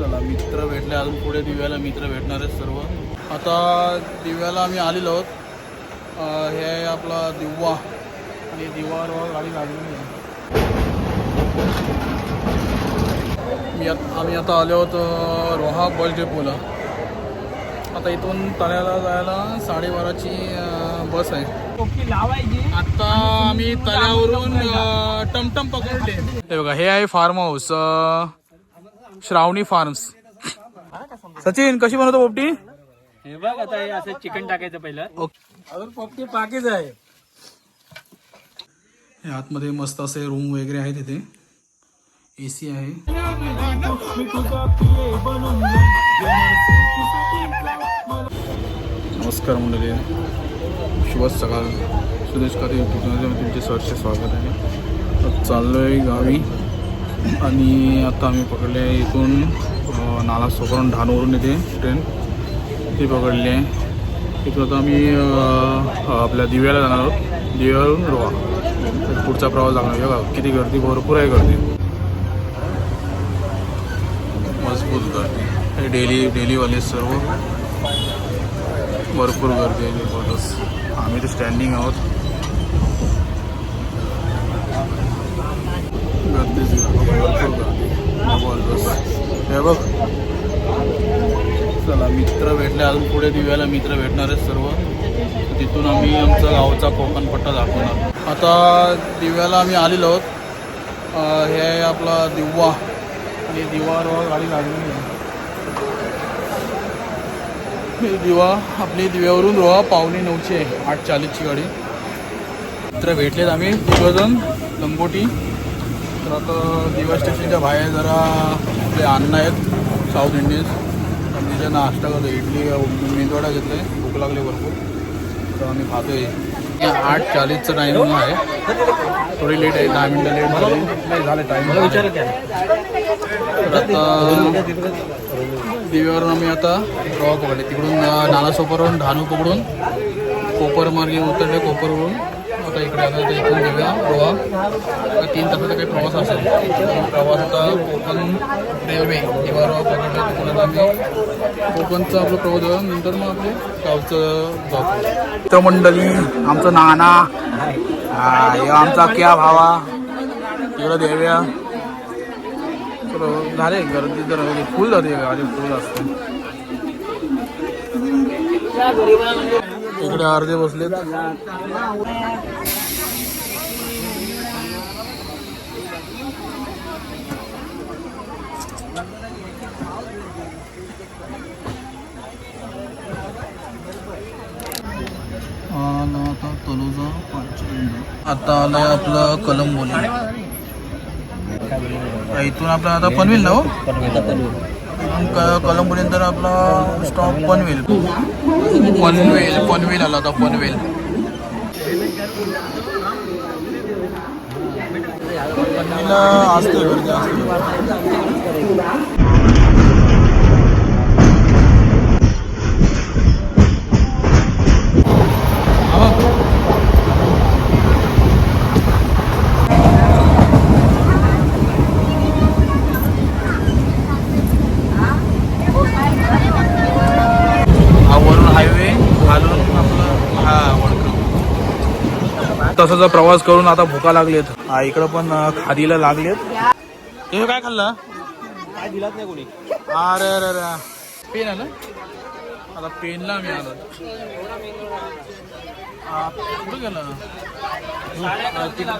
चला मित्र भेटले अजून पुढे दिव्याला मित्र भेटणार आहेत सर्व. आता दिव्याला आम्ही आलेलो आहोत. हे आहे आपला दिव्वा आणि दिव्यावर गाडी लागलेली आहे. मी आम्ही आता आलो आहोत रोहा बस डेपोला. आता इथून तळ्याला जायला साडेबाराची बस आहे. आता आम्ही तळ्यावरून टमटम पकडले. हे बघा हे आहे farm house Shravani farms Sachin कशी बनवतो पोपटी? हे बघ आता हे असं चिकन टाकायचं पहिलं. अजून पोपटी पाकीच आहे. हे आतमध्ये मस्त असे रूम वगैरे आहे तिथे ए सी आहे. नमस्कार मंडळी. शुभ सकाळ. यूट्यूब चॅनलमध्ये तुमचे सहर्ष स्वागत आहे. आता चाललो आहे गावी. आणि आता आम्ही पकडले इथून नाला सोपरून ढाणवरून येते ट्रेन ती पकडली आहे. इथून आता आम्ही आपल्या दिव्याला जाणार आहोत. दिव्यावरून रोहा. तर पुढचा प्रवास लागणार बघा किती गर्दी भरपूर आहे गर्दी. मजबूत गर्दी. डेली डेलीवाले सर्व. भरपूर गर्दी आहे जबरदस्त. आम्ही तर स्टँडिंग आहोत. गर्दीच गर्दी भरपूर गर्दी जबरदस्त हे बघ. चला मित्र भेटले. अजून पुढे दिव्याला मित्र भेटणार आहेत सर्व. तिथून आम्ही आमचा गावचा कोकण पट्टा दाखवणार. आता दिव्याला आम्ही आलेलो आहोत. हे आहे आपला दिव्वा आणि दिवावर गाडी लागलेली आहे. दिवा आपली दिव्यावरून रोहा पावणे नऊची आहे. आठ चाळीसची गाडी. मित्र भेटलेत आम्ही. तिघजण. लंगोटी. तर आता दिवा स्टेशनच्या बाहेर जरा आपले अन्न आहेत साऊथ इंडियन्स आणि तिथे नाश्ता करतो इडली मेंदवाडा घेतलं आहे भूक लागली भरपूर. तर आम्ही खातोय. आठ चाळीसचं टायमिंग आहे. थोडी लेट आहे दहा मिनटं लेट झाली. नाही झालं टाईम तर आता दिव्यावरून आम्ही आता रॉ पकडले तिकडून नालासोपरवरून धानू पकडून कोपर मार्गे उतरले कोपरवरून. आता इकडे आता ते इथून घेऊया रोहा तीन तासाचा काही प्रवास असेल. प्रवास आता कोकण रेल्वे दिवा रोहा आम्ही कोकणचा आपला प्रवास झाला नंतर मग आपले गावचं जातो मित्रमंडळी आमचं नाना आमचा क्या भावा तिकडं देव्या. झाले गर्दी तर फुल जाते गाडी फुल असते. इकडे अर्धे बसलेत. आता तलोजा पाचशे. आता आलंय आपलं कलंबोली. इथून आपलं आता पनवेल ना हो? इथून क- आपला स्टॉप पनवेल. पनवेल पनवेल आला होता पनवेल. पनवेलला असते गर्दी असते. तसाचा प्रवास करून आता भुका लागलेत. इकडं पण खादीला लागलेत. हे काय खाल्लं? काय दिलाच नाही कोणी? अरे अरे अरे. पेन आलं? आता पेनला मी आलो. कुठं गेला?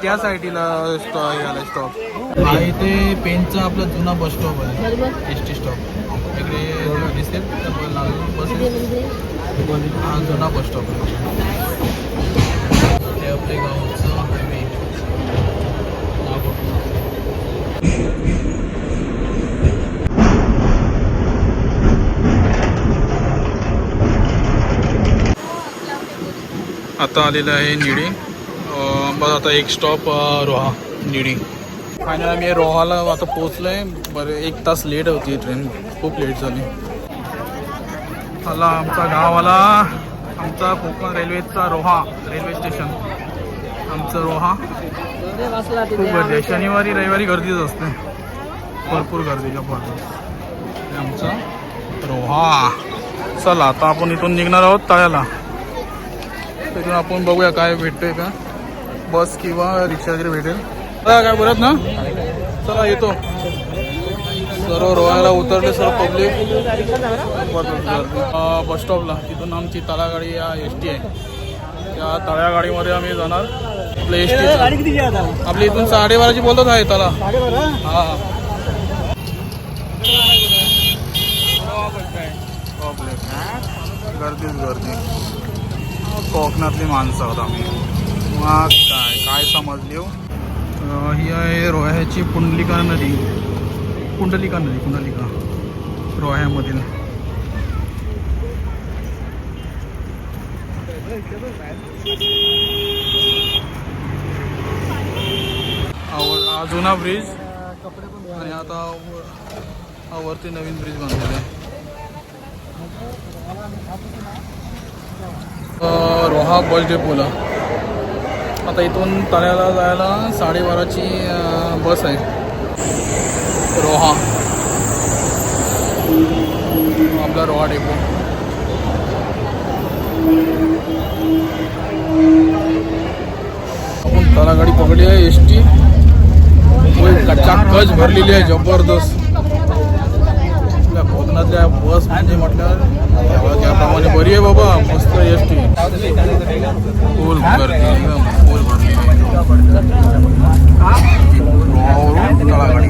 त्या साईडला स्टॉ आला स्टॉप. हा इथे पेनचा आपला जुना बस स्टॉप आहे. S T stop. इकडे दिसते बसेस हा जुना बस स्टॉप आहे. आपले गावचं हायवे आता आलेलं आहे निडी. बरं आता एक स्टॉप रोहा निडी. फायनल आम्ही रोहाला आता पोचलोय बरं एक तास लेट होती ट्रेन खूप लेट झाली. आला आमचा गावाला आमचा कोकण रेल्वेचा रोहा रेल्वे स्टेशन आमचं रोहा. खूप गर्दी आहे. शनिवारी रविवारी गर्दीच असते. भरपूर गर्दी जबरदस्त आमचं रोहा. चला आता आपण इथून निघणार आहोत तळ्याला. तिथून आपण बघूया काय भेटतंय का. बस किंवा रिक्षा वगैरे भेटेल. काय बोलत ना? चला येतो. सर्व रोहायला उतरले सर्व पब्लिक बस स्टॉपला तिथून आमची तळागाडी या एस टी आहे. त्या तळ्या गाडीमध्ये आम्ही जाणार. आपलं एस टी आपल्या इथून साडेबाराची बोलत आहे त्याला. हा. गर्दीच गर्दी. कोकणातली माणसं आहोत आम्ही. मग काय काय समजली हो? ही आहे रोह्याची पुंडलिका नदी. पुंडलिका नदी पुंडलिका. रोह्यामधील. हा वर- हा जुना ब्रिज आणि आता वरती नवीन ब्रिज बांधलेला आहे. रोहा बस डेपोला आता इथून तळ्याला जायला साडेबाराची बस आहे. रोहा. आपला रोहा डेपो आपण तळागाडी पकडली आहे एस टी कच भरलेली आहे जबरदस्त. आपल्या कोकणातल्या बस म्हणजे म्हटल्यावर त्याप्रमाणे बरी आहे बाबा मस्त एस टी. फुल गर्दी फुल भरली रोहावरून तळागाडी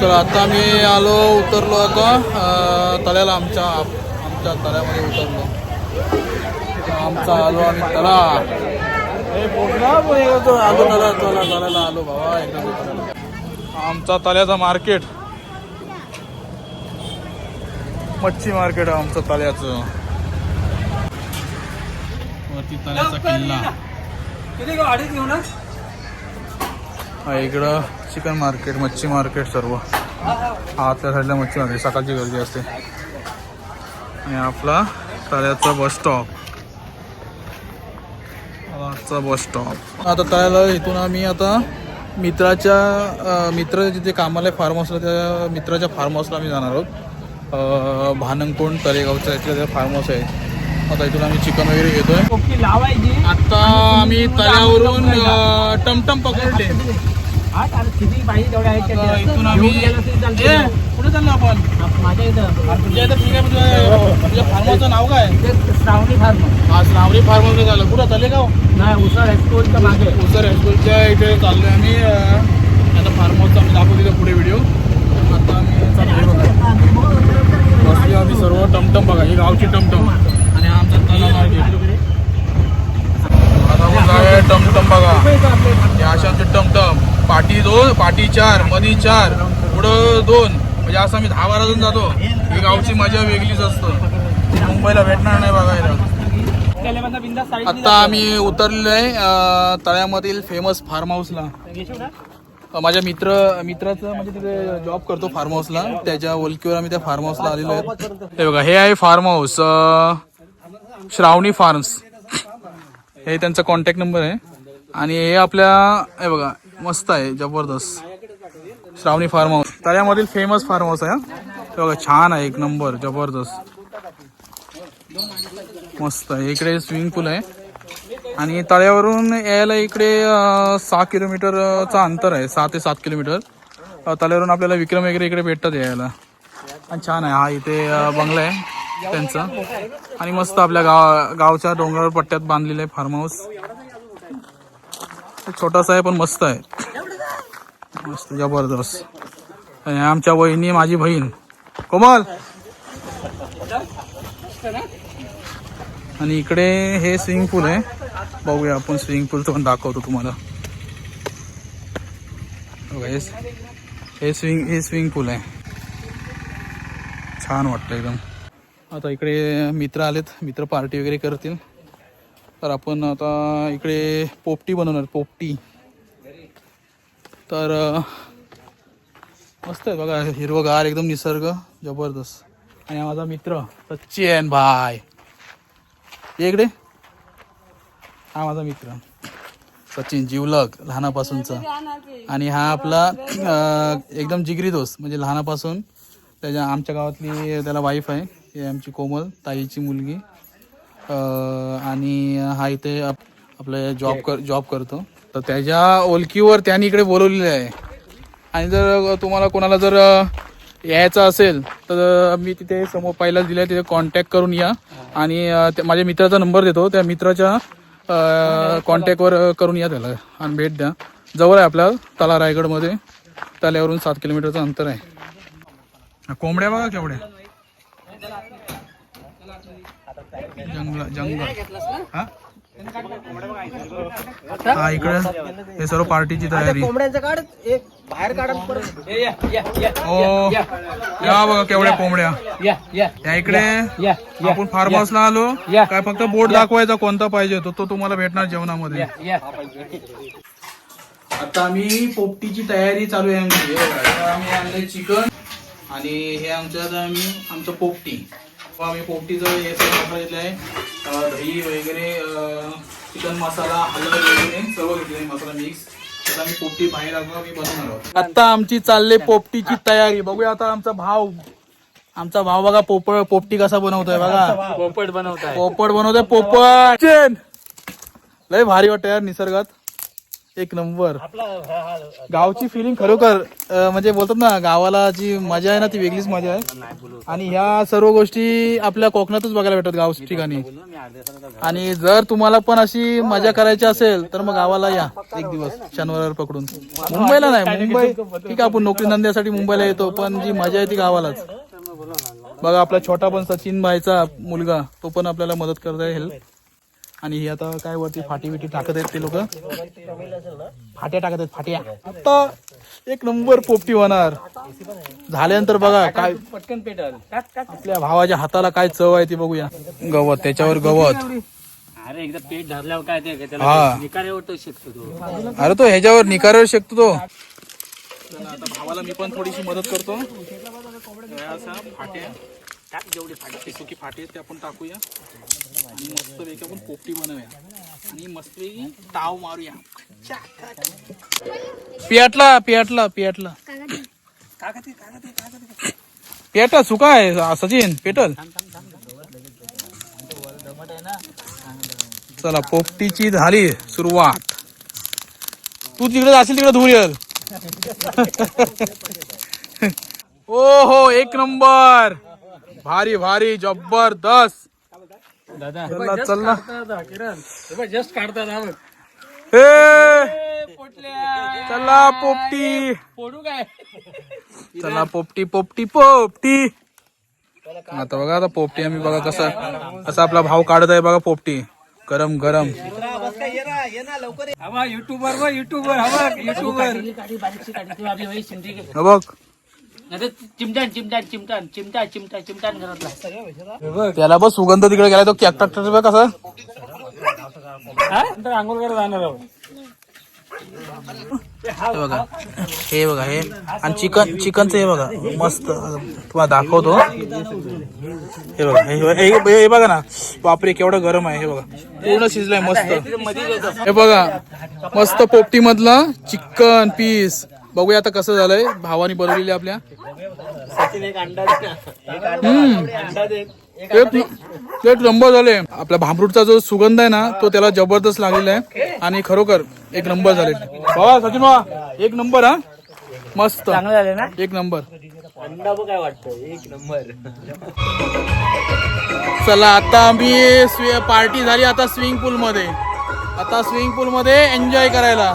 तर आता मी आलो उतरलो आता तळ्याला आमच्या आमच्या तळ्यामध्ये उतरलो. आमचा आलो आम्ही तळा. आलो तळा तळा तळ्याला आलो एकदा उतरायला. आमचा तळ्याचा मार्केट. मच्छी मार्केट आहे आमचं तळ्याचं. वरती तळ्याचा किल्ला. हा इकडं चिकन मार्केट मच्छी मार्केट सर्व. आतल्या साईडला मच्छी मार्केट सकाळची गर्दी असते. आणि आपला तळ्याचा बस स्टॉप आजचा बस स्टॉप आता तळ्याला इथून आम्ही आता मित्राच्या मित्र जिथे कामाला फार्म हाऊसला त्या मित्राच्या फार्म हाऊसला आम्ही जाणार आहोत. अं, भानंगकोंड तळेगावचा इथलं त्या फार्म हाऊस आहे. आता इथून आम्ही चिकन वगैरे घेतोय. कोपी लावायची. आता आम्ही तळ्यावरून टमटम पकडले हा चालेल किती पाहिजे तेवढ्या आहेत आता त्या. इथून आम्ही. ए, कुठे चाललो आपण? आप- माझ्या इथं. अरे तुझ्या इथं ठीक आहे पण तुझ्या तुझ्या फार्मचं नाव काय? इथे श्रावणी फार्म. झालं. कुठं? चालले गाव नाही उसाळ हायस्कूलच्या मागे. उतर हायस्कूलच्या इथे चाललोय आम्ही अं, आता फार्म हाऊसचा आम्ही दाखवू तिथे पुढे व्हिडिओ आता आम्ही बघा. बसली आम्ही सर्व टमटम बघा. ही गावची टमटम. आणि हा आमचा तला मार्केट आता टमटम बघा. हे अशा आमचे टमटम. पाठी दोन पाठी चार मधी चार पुढं दोन. म्हणजे असं आम्ही दहा बारा जण जातो. ही गावची मजा वेगळीच असतं. मुंबईला भेटणार नाही बघायला. त्याला आता आम्ही उतरलेलो आहे तळ्यामधील फेमस फार्म हाऊसला माझ्या मित्र मित्राचं म्हणजे तिथे जॉब करतो फार्म हाऊसला त्याच्या ओळखीवर आम्ही त्या फार्म हाऊसला आलेलो आहे. हे बघा हे आहे फार्म हाऊस श्रावणी फार्म्स हे त्यांचा कॉन्टॅक्ट नंबर आहे. आणि हे आपल्या हे बघा मस्त आहे जबरदस्त. श्रावणी फार्म हाऊस तळ्यामधील फेमस फार्म हाऊस आहे हे. बघा छान आहे एक नंबर जबरदस्त. मस्त आहे इकडे स्विमिंग पूल आहे. आणि तळ्यावरून यायला इकडे सहा किलोमीटरचा अंतर आहे सहा ते सात किलोमीटर तळ्यावरून आपल्याला विक्रम वगैरे इकडे भेटतात यायला. आणि छान आहे हा इथे बंगला आहे. त्यांचा. आणि मस्त आपल्या गाव गावच्या डोंगरावर पट्ट्यात बांधलेलं आहे फार्म हाऊस छोटासा आहे पण मस्त आहे. मस्त जबरदस्त. आणि आमच्या वहिनी माझी बहीण. कोमल! आणि इकडे हे स्विमिंग पूल आहे. बघूया आपण स्विमिंग पूलचं पण दाखवतो तुम्हाला. हे हे स्विमिंग हे स्विमिंग पूल आहे. छान वाटतं एकदम. आता इकडे मित्र आलेत मित्र पार्टी वगैरे करतील. तर आपण आता इकडे पोपटी बनवणार पोपटी. तर मस्त आहे बघा हिरवगार एकदम निसर्ग जबरदस्त. आणि हा माझा मित्र सचिन भाय इकडे. हा माझा मित्र. सचिन जिवलग लहानापासूनचा. आणि हा आपला एकदम जिगरी दोस्त म्हणजे लहानापासून त्याच्या आमच्या गावातली त्याला वाईफ आहे. ही आमची कोमल ताईची मुलगी. आणि हा इथे आप- आपलं जॉब कर जॉब करतो. तर त्याच्या ओळखीवर त्यांनी इकडे बोलवलेले आहे. आणि जर तुम्हाला कोणाला जर यायचं असेल तर मी तिथे समोर पहिलाच दिलं तिथे कॉन्टॅक्ट करून या. आणि माझ्या मित्राचा नंबर देतो. त्या मित्राच्या कॉन्टॅक्टवर करून या त्याला. आणि भेट द्या. जवळ आहे आपल्या तला रायगडमध्ये. तल्यावरून सात किलोमीटरचं अंतर आहे. कोंबड्या बघा केवढ्या. जंगल जंगल. हा? हा इकडे. हे सर्व पार्टीची तयारी. कोंबड्यांचं काढ एक बाहेर काढा परत. ओ या बघा केवढ्या कोंबड्या. या या. या इकडे. या आपण फार्म हाऊसला आलो. या. काय फक्त बोर्ड दाखवायचा कोणता पाहिजे तो तो तुम्हाला भेटणार जेवणामध्ये. आता आम्ही पोपटीची तयारी चालू आहे आमची आम्ही आणले चिकन आणि हे आमचं आता आम्ही आमचं पोपटी. आम्ही पोपटीचं हे सगळं मसाला घेतलं आहे. दही वगैरे चिकन मसाला हळद वगैरे सर्व घेतले मसाला मिक्स आता आम्ही पोपटी बाहेर आलो आम्ही बनवणार आहोत. आता आमची चालले पोपटीची तयारी. बघूया आता आमचा भाव. आमचा भाव बघा पोपट पोपटी कसा बनवतोय बघा. पोपट बनवताय. पोपट बनवतोय पोपट. चेन. लय भारी वाटत यार निसर्गात. एक नंबर. गावची फिलिंग खरोखर अं, म्हणजे बोलतात ना गावाला जी मजा आहे ना ती वेगळीच मजा आहे. आणि ह्या सर्व गोष्टी आपल्या कोकणातच बघायला भेटतात गाव ठिकाणी. आणि जर तुम्हाला पण अशी मजा करायची असेल तर मग गावाला या एक दिवस शनिवार पकडून. मुंबईला नाही मुंबई. ठीक आहे आपण नोकरी धंद्यासाठी मुंबईला येतो पण जी मजा आहे ती गावालाच. बघा आपला छोटा पण सचिन भाईचा मुलगा तो पण आपल्याला मदत करत आहे हेल्प आणि ही आता काय वरती फाटी बिटी टाकत आहेत ते लोक? फाट्या टाकत आहेत फाट्या. आता एक नंबर पोपटी होणार. झाल्यानंतर बघा काय पटकन पेटल आपल्या भावाच्या हाताला काय चव आहे ती बघूया. गवत त्याच्यावर गवत. अरे एकदा पेट धरल्यावर काय ते निकारे होतो शकतो तो. अरे तो ह्याच्यावर निकारावर शकतो तो. आता भावाला मी पण थोडीशी मदत करतो. फाट्या. टाक जेवढे फाटे ते सुकी फाटे आहेत ते आपण टाकूया. आणि मस्त पैकी आपण पोपटी बनवूया. आणि मस्त ताव मारूया. पियाटला पियाटला पियाटला. पेटा सुका आहे सचिन पेटल. चला पोपटीची झाली सुरुवात. तू तिकडे जाशील तिकडे धूर येईल ओ हो एक नंबर. भारी भारी ज़बरदस्त। दादा। चला चला किरण. जस्ट बघ. ए, चला पोपटी. पोडू काय? चला पोपटी पोपटी पोपटी. आता बघा आता पोपटी आम्ही बघा कसं आपला भाव काढत आहे बघा पोपटी. गरम गरम. हवा युट्यूबर व युट्यूबर हवा युट्यूबर हे बघ चिमटान चिमटान चिमटान चिमटा चिमटा चिमटान घरातला. त्याला बस सुगंध तिकडे गेला तो कॅक टाकतो बघ कसा. नंतर आंघोळ करत जाणार हे बघा हे बघा हे. आणि चिकन चिकनचं हे बघा मस्त. तुम्हाला दाखवतो. हे बघा हे बघा ना. बापरे केवढं गरम आहे हे बघा. पूर्ण शिजलंय मस्त. हे बघा मस्त पोपटी मधला चिकन पीस. बघूया आता कसं झालंय. भावानी बनवलेली आपल्या. एक नंबर झाले. आपल्या भांबरूटचा जो सुगंध आहे ना तो त्याला जबरदस्त लागलेला आहे. आणि खरोखर एक नंबर झाले. बाबा सचिन बाबा एक नंबर हा? मस्त. चांगलं झालं ना? एक नंबर. अंडा काय वाटतं एक नंबर. चला आता आम्ही पार्टी झाली आता स्विमिंग पूल मध्ये आता स्विमिंग पूल मध्ये एन्जॉय करायला.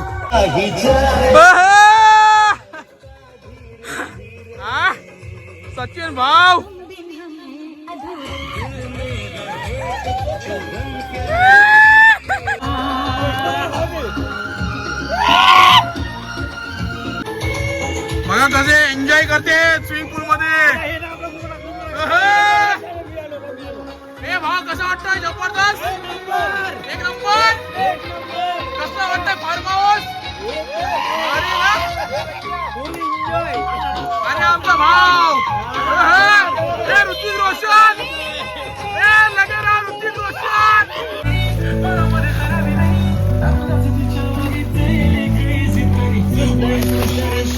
सचिन भाव बघा कसे एन्जॉय करते स्विमिंग पूल मध्ये? भावा कसं ज़बरदस्त. एक नंबर. कसं वाटतंय फार्म हाऊस अरे Era o Ela!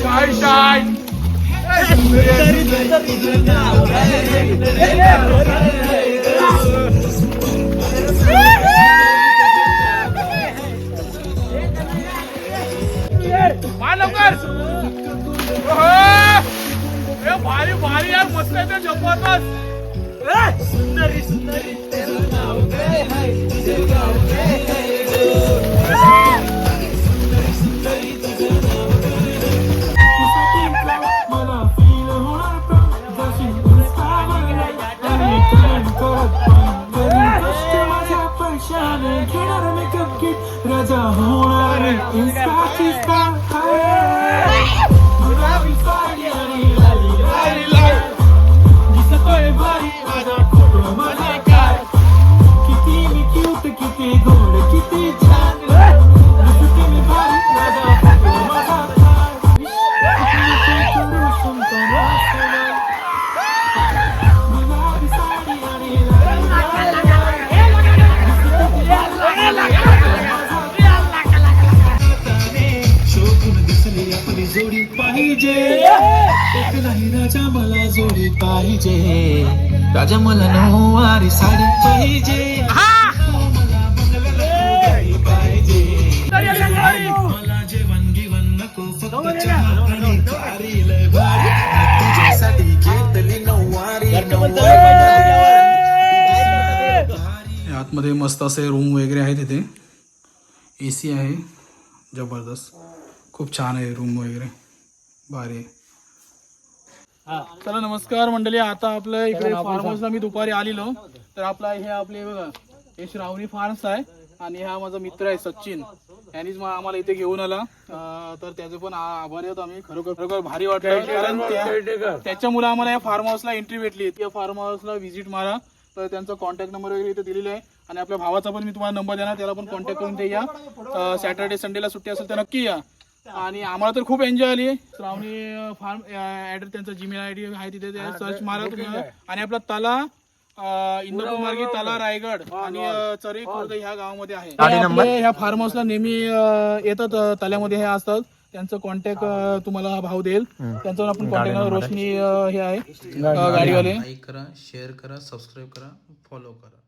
Sai, sai! Vai, Lucas! भारी भारी यार मस्त आहे जबरदस्त राजा पाहिजे. एक नाही राजा मला जोडी पाहिजे. राजा मला नऊवारी साडी पाहिजे. मला मंगलगाई जेवण गिवण नको फक्त चहा आणि खारी लय भारी. तुझ्यासाठी घेतली नऊवारी आतमध्ये मस्त असे रूम वगैरे आहे तिथे ए सी आहे. ज़बरदस्त. खूप छान आहे रूम वगैरे. भारी. चला नमस्कार मंडळी. आता आपलं इकडे फार्म हाऊसला मी दुपारी आलेलो. तर आपला हे आपले बघा हे श्रावणी फार्म्स आहे आणि हा माझा मित्र आहे सचिन. यांनीच आम्हाला इथे घेऊन आला. तर त्याचे पण आभारी होतो आम्ही. खरोखर खरोखर भारी वाटतं कारण त्या- त्याच्यामुळे आम्हाला या फार्म हाऊसला एंट्री भेटली. या फार्म हाऊसला व्हिजिट मारा. तर त्यांचा कॉन्टॅक्ट नंबर वगैरे इथे दिलेला आहे. आणि आपल्या भावाचा पण मी तुम्हाला नंबर देणार त्याला पण कॉन्टॅक्ट करून ते या सॅटर्डे संडेला सुट्टी असेल तर नक्की या. आणि आम्हाला तर खूप एन्जॉय आली. श्रावणी फार्म ऍड्रेस त्यांचा जीमेल आय डी आहे तिथे. सर्च मारा तुम्ही. आणि आपला तला अं, इंदापूर मार्गी तला रायगड आणि चरी खुर्द ह्या गावामध्ये आहे. आपले ह्या फार्म हाऊसला नेहमी येतात तल्यामध्ये हे असतात. त्यांचं कॉन्टॅक्ट तुम्हाला हा भाव देईल. त्यांचा आपण कॉन्टॅक्ट रोशनी हे आहे. गाडीवाले. लाईक करा शेअर करा सबस्क्राईब करा फॉलो करा.